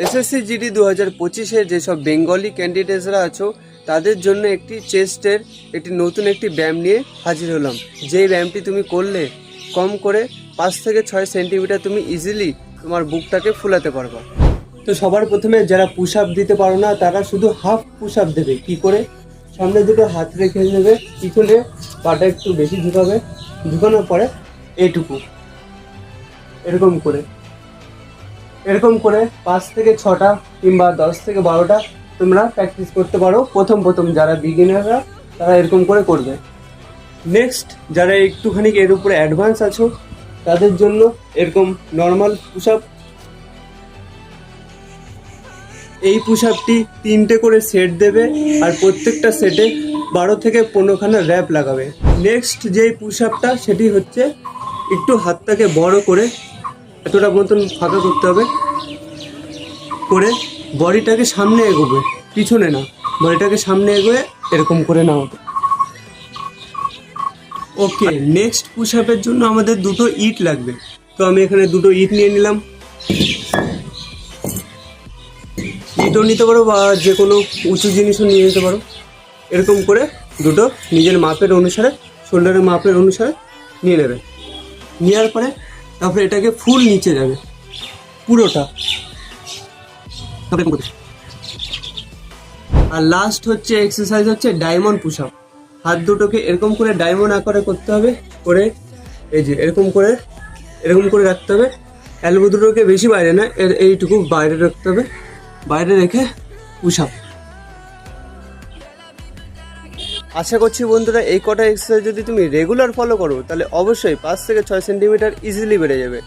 SSC GD দু হাজার পঁচিশে যেসব বেঙ্গলি ক্যান্ডিডেটসরা আছো, তাদের জন্য একটি চেস্টের, একটি নতুন একটি ব্যায়াম নিয়ে হাজির হলাম। যেই ব্যায়ামটি তুমি করলে, কম করে পাঁচ থেকে ছয় সেন্টিমিটার তুমি ইজিলি তোমার বুকটাকে ফুলাতে পারবা। তো সবার প্রথমে যারা পুশ আপ দিতে পারো না, তারা শুধু হাফ পুশ আপ দেবে। কি করে? সামনে দুটো হাত রেখে নেবে পিছনে পাটা একটু বেশি ঝুঁকাবে ঝুঁকানোর পরে এইটুকু এরকম করে। এরকম করে পাঁচ থেকে ছটা কিংবা দশ থেকে বারোটা তোমরা প্র্যাকটিস করতে পারো। প্রথম প্রথম যারা বিগিনাররা তারা এরকম করে করবে। নেক্সট যারা একটুখানি এর উপরে অ্যাডভান্স আছো, তাদের জন্য এরকম নর্মাল পুশ আপ এই পুশ আপটি তিনটে করে সেট দেবে আর প্রত্যেকটা সেটে বারো থেকে পনেরোখানা র্যাপ লাগাবে। নেক্সট যেই পুশ আপটা সেটি হচ্ছে একটু হাতটাকে বড় করে এতটা মতন ফাঁকা করতে হবে করে বডিটাকে সামনে এগোবে, পিছনে না, বডিটাকে সামনে এগোয়ে এরকম করে নাও। ওকে নেক্সট পুশ আপের জন্য আমাদের দুটো ইট লাগবে। তো আমি এখানে দুটো ইট নিয়ে নিলাম। ইটও নিতে পারো বা যে কোনো উঁচু জিনিসও নিয়ে নিতে পারো। এরকম করে দুটো নিজের মাপের অনুসারে শোল্ডারের মাপের অনুসারে নিয়ে নেবে। নেওয়ার পরে তারপরে এটাকে ফুল নিচে যাবে। পুরোটা। আর লাস্ট হচ্ছে এক্সারসাইজ হচ্ছে ডায়মন্ড পুশ আপ হাত দুটোকে এরকম করে ডায়মন্ড আকারে করতে হবে, করে এই যে এরকম করে এরকম করে রাখতে হবে। এলবো দুটোকে বেশি বাইরে না এর এইটুকু বাইরে রাখতে হবে। বাইরে রেখে পুশ আপ আশা করছি বন্ধুরা এই কটা এক্সারসাইজ যদি তুমি রেগুলার ফলো করো, তাহলে অবশ্যই পাঁচ থেকে ছয় সেন্টিমিটার ইজিলি বেড়ে যাবে।